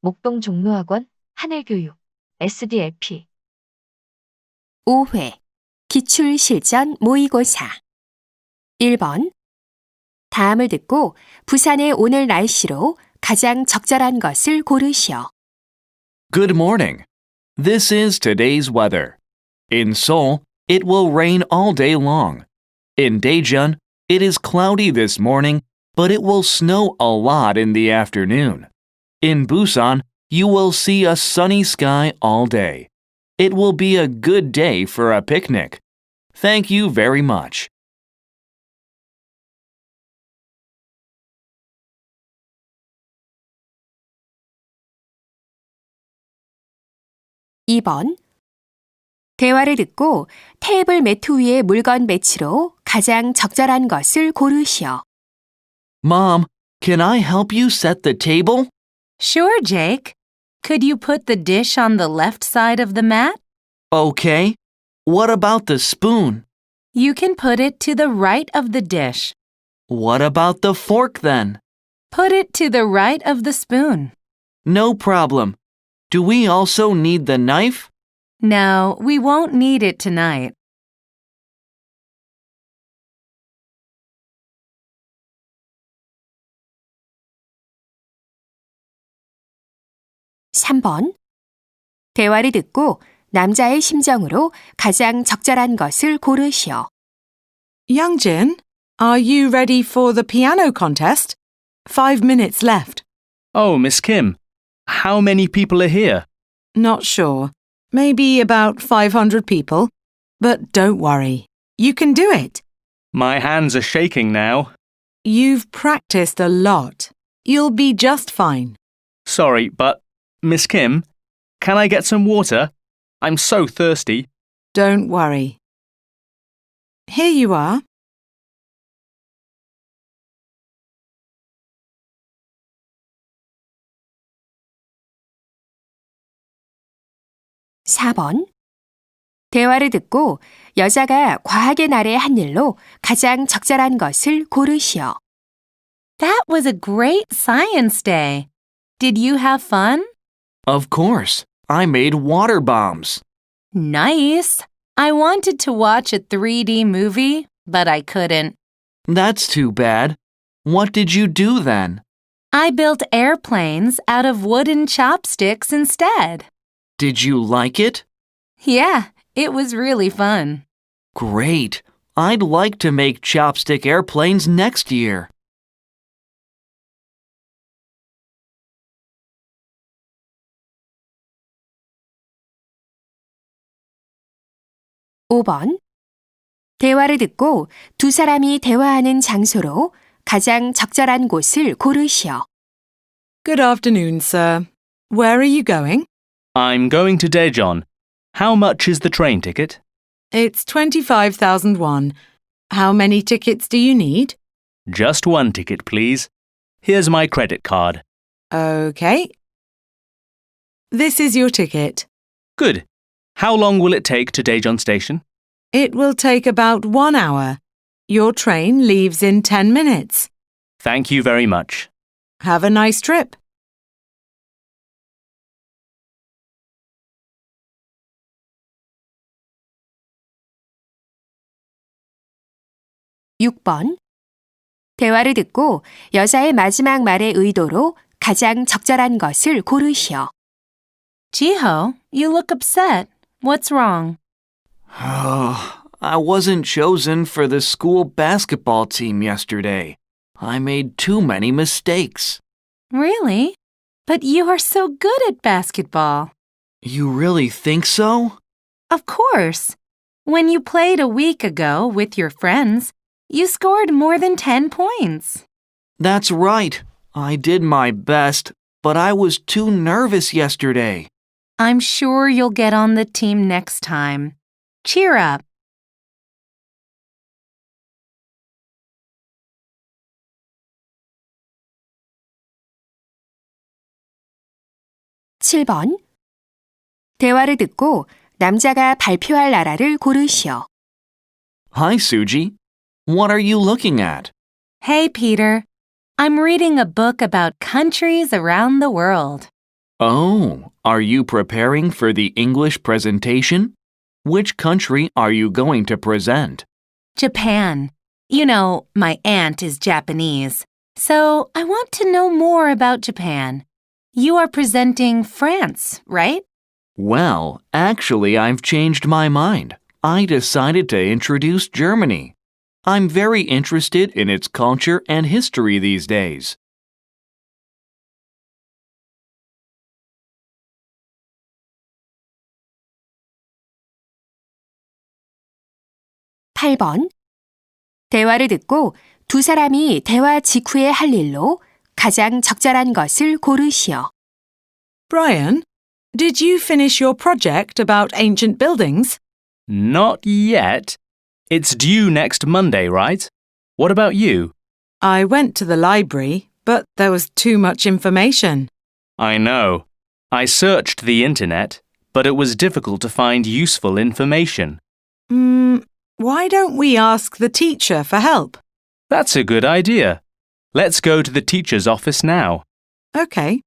목동 종로학원, 하늘교육, SDLP. 5회 기출실전 모의고사 1번 다음을 듣고 부산의 오늘 날씨로 가장 적절한 것을 고르시오. Good morning. This is today's weather. In Seoul, it will rain all day long. In Daejeon, it is cloudy this morning, but it will snow a lot in the afternoon. In Busan, you will see a sunny sky all day. It will be a good day for a picnic. Thank you very much. 2번 대화를 듣고 테이블 매트 위의 물건 배치로 가장 적절한 것을 고르시오. Mom, can I help you set the table? Sure, Jake. Could you put the dish on the left side of the mat? Okay. What about the spoon? You can put it to the right of the dish. What about the fork then? Put it to the right of the spoon. No problem. Do we also need the knife? No, we won't need it tonight. 3번 대화를 듣고 남자의 심정으로 가장 적절한 것을 고르시오. Youngjin, are you ready for the piano contest? Five minutes left. Oh, Miss Kim, how many people are here? Not sure. Maybe about 500 people. But don't worry. You can do it. My hands are shaking now. You've practiced a lot. You'll be just fine. Sorry, but Miss Kim, can I get some water? I'm so thirsty. Don't worry. Here you are. 사 번 대화를 듣고 여자가 과하게 나래 한 일로 가장 적절한 것을 고르시오. That was a great science day. Did you have fun? Of course. I made water bombs. Nice. I wanted to watch a 3D movie, but I couldn't. That's too bad. What did you do then? I built airplanes out of wooden chopsticks instead. Did you like it? Yeah, it was really fun. Great. I'd like to make chopstick airplanes next year. 5번 대화를 듣고 두 사람이 대화하는 장소로 가장 적절한 곳을 고르시오. Good afternoon, sir. Where are you going? I'm going to Daejeon. How much is the train ticket? It's 25,000 won. How many tickets do you need? Just one ticket, please. Here's my credit card. Okay. This is your ticket. Good. How long will it take to Daejeon Station? It will take about one hour. Your train leaves in 10 minutes. Thank you very much. Have a nice trip. 육 번 대화를 듣고 여자의 마지막 말의 의도로 가장 적절한 것을 고르시오. Jiho, you look upset. What's wrong? Oh, I wasn't chosen for the school basketball team yesterday. I made too many mistakes. Really? But you are so good at basketball. You really think so? Of course. When you played a week ago with your friends, you scored more than 10 points. That's right. I did my best, but I was too nervous yesterday. I'm sure you'll get on the team next time. Cheer up. 칠 번 대화를 듣고 남자가 발표할 나라를 고르시오. Hi, Suji. What are you looking at? Hey, Peter. I'm reading a book about countries around the world. Oh, are you preparing for the English presentation? Which country are you going to present? Japan. You know, my aunt is Japanese, so I want to know more about Japan. You are presenting France, right? Well, actually, I've changed my mind. I decided to introduce Germany. I'm very interested in its culture and history these days. 팔번 대화를 듣고 두 사람이 대화 직후에 할 일로 가장 적절한 것을 고르시오. Brian, did you finish your project about ancient buildings? Not yet. It's due next Monday, right? What about you? I went to the library, but there was too much information. I know. I searched the internet, but it was difficult to find useful information. Hmm, why don't we ask the teacher for help? That's a good idea. Let's go to the teacher's office now. Okay.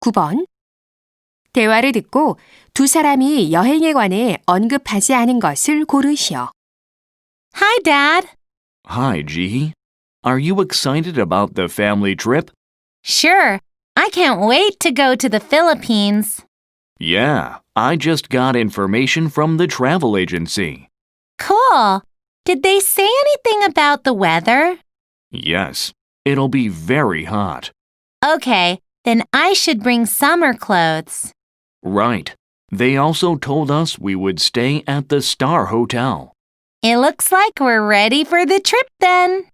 구번 대화를 듣고 두 사람이 여행에 관해 언급하지 않은 것을 고르시오. Hi, Dad. Hi, Ji. Are you excited about the family trip? Sure. I can't wait to go to the Philippines. Yeah, I just got information from the travel agency. Cool. Did they say anything about the weather? Yes, it'll be very hot. Okay, then I should bring summer clothes. Right. They also told us we would stay at the Star Hotel. It looks like we're ready for the trip then.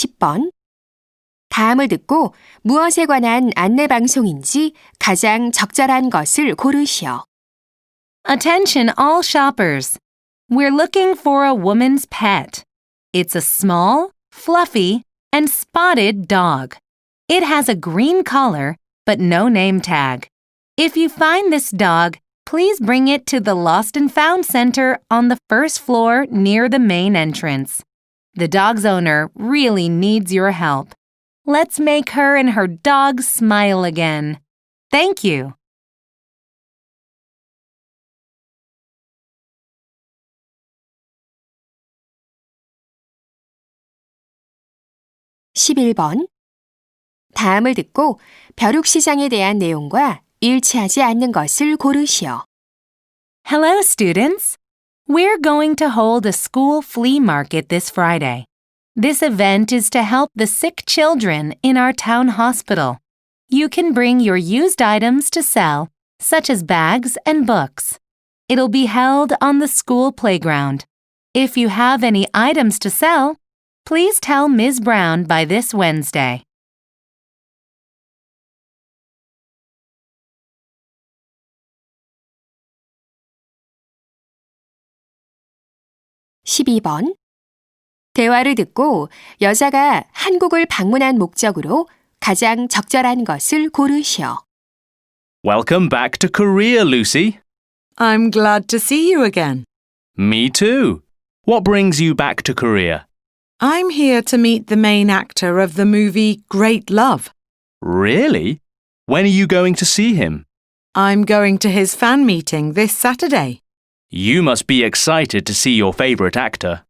십 번 다음을 듣고 무엇에 관한 안내 방송인지 가장 적절한 것을 고르시오. Attention, all shoppers. We're looking for a woman's pet. It's a small, fluffy, and spotted dog. It has a green collar, but no name tag. If you find this dog, please bring it to the Lost and Found Center on the first floor near the main entrance. The dog's owner really needs your help. Let's make her and her dog smile again. Thank you. 십일 번 다음을 듣고 벼룩시장에 대한 내용과 일치하지 않는 것을 고르시오. Hello, students. We're going to hold a school flea market this Friday. This event is to help the sick children in our town hospital. You can bring your used items to sell, such as bags and books. It'll be held on the school playground. If you have any items to sell, please tell Ms. Brown by this Wednesday. 십이 번 대화를 듣고 여자가 한국을 방문한 목적으로 가장 적절한 것을 고르시오. Welcome back to Korea, Lucy. I'm glad to see you again. Me too. What brings you back to Korea? I'm here to meet the main actor of the movie Great Love. Really? When are you going to see him? I'm going to his fan meeting this Saturday. You must be excited to see your favorite actor.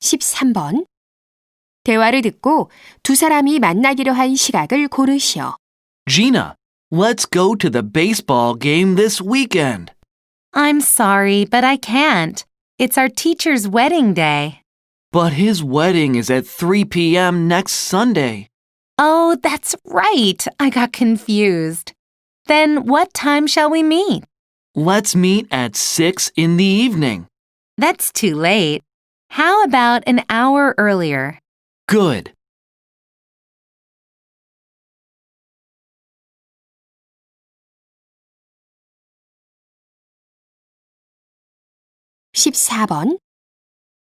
십삼 번 대화를 듣고 두 사람이 만나기로 한 시각을 고르시오. Gina, let's go to the baseball game this weekend. I'm sorry, but I can't. It's our teacher's wedding day. But his wedding is at 3 p.m. next Sunday. Oh, that's right. I got confused. Then what time shall we meet? Let's meet at 6 in the evening. That's too late. How about an hour earlier? Good. 14번.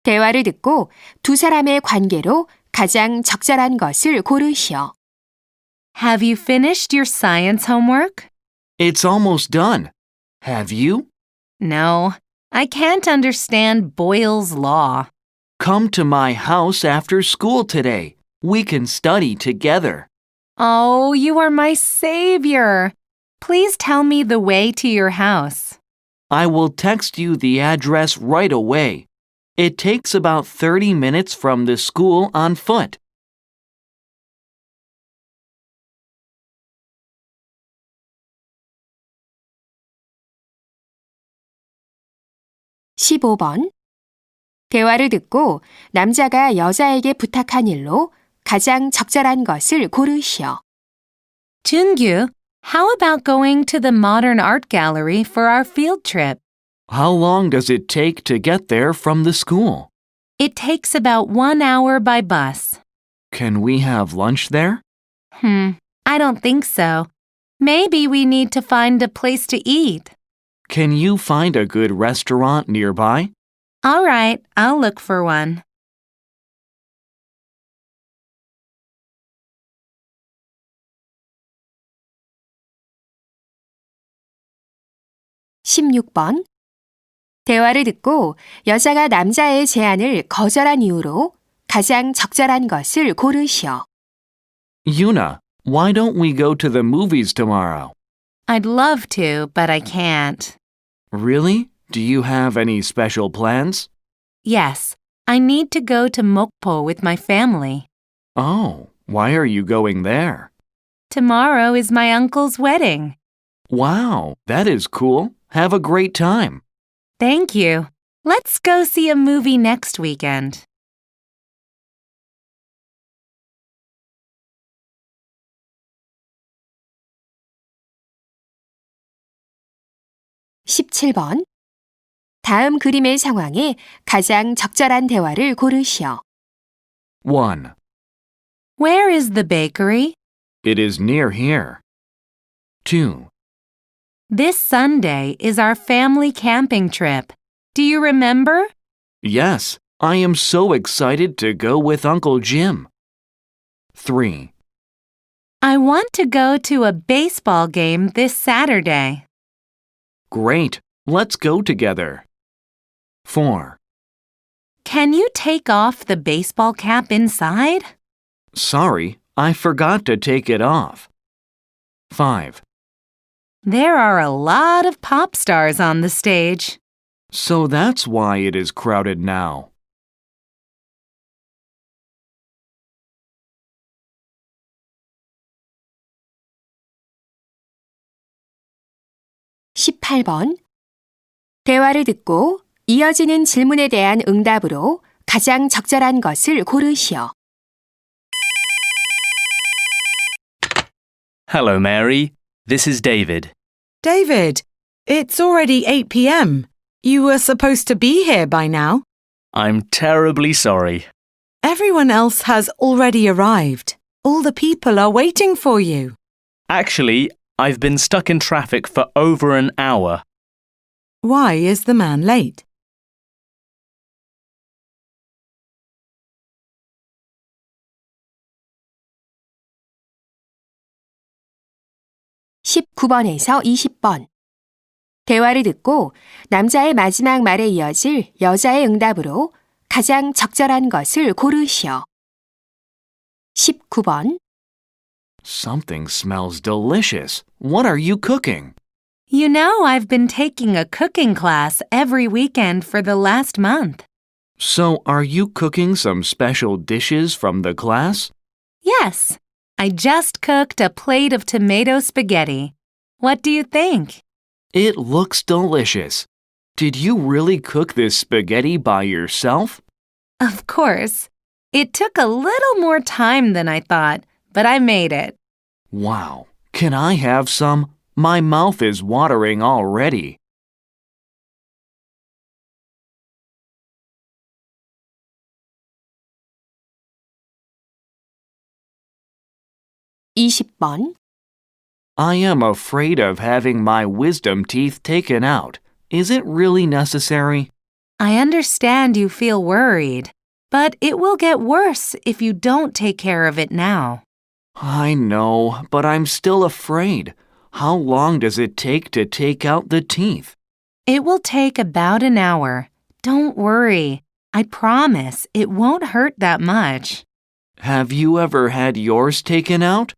대화를 듣고 두 사람의 관계로 가장 적절한 것을 고르시오. Have you finished your science homework? It's almost done. Have you? No, I can't understand Boyle's Law. Come to my house after school today. We can study together. Oh, you are my savior. Please tell me the way to your house. I will text you the address right away. It takes about 30 minutes from the school on foot. 십오 번 대화를 듣고 남자가 여자에게 부탁한 일로 가장 적절한 것을 고르시오. Jungyu, how about going to the Modern Art Gallery for our field trip? How long does it take to get there from the school? It takes about one hour by bus. Can we have lunch there? Hmm, I don't think so. Maybe we need to find a place to eat. Can you find a good restaurant nearby? All right, I'll look for one. (16번) 대화를 듣고 여자가 남자의 제안을 거절한 이유로 가장 적절한 것을 고르시오. Yuna, why don't we go to the movies tomorrow? I'd love to, but I can't. Really? Do you have any special plans? Yes, I need to go to Mokpo with my family. Oh, why are you going there? Tomorrow is my uncle's wedding. Wow, that is cool. Have a great time. Thank you. Let's go see a movie next weekend. 십칠 번 다음 그림의 상황에 가장 적절한 대화를 고르시오. 1. Where is the bakery? It is near here. 2. This Sunday is our family camping trip. Do you remember? Yes, I am so excited to go with Uncle Jim. 3. I want to go to a baseball game this Saturday. Great, let's go together. 4. Can you take off the baseball cap inside? Sorry, I forgot to take it off. 5. There are a lot of pop stars on the stage. So that's why it is crowded now. 십팔 번 대화를 듣고 이어지는 질문에 대한 응답으로 가장 적절한 것을 고르시오. Hello, Mary. This is David. David, it's already 8 p.m. You were supposed to be here by now. I'm terribly sorry. Everyone else has already arrived. All the people are waiting for you. Actually, I've been stuck in traffic for over an hour. Why is the man late? 십구 번에서 이십 번 대화를 듣고 남자의 마지막 말에 이어질 여자의 응답으로 가장 적절한 것을 고르시오. 십구 번 Something smells delicious. What are you cooking? You know, I've been taking a cooking class every weekend for the last month. So, are you cooking some special dishes from the class? Yes, I just cooked a plate of tomato spaghetti. What do you think? It looks delicious. Did you really cook this spaghetti by yourself? Of course. It took a little more time than I thought, but I made it. Wow. Can I have some? My mouth is watering already. 20번 I am afraid of having my wisdom teeth taken out. Is it really necessary? I understand you feel worried, but it will get worse if you don't take care of it now. I know, but I'm still afraid. How long does it take to take out the teeth? It will take about an hour. Don't worry. I promise it won't hurt that much. Have you ever had yours taken out?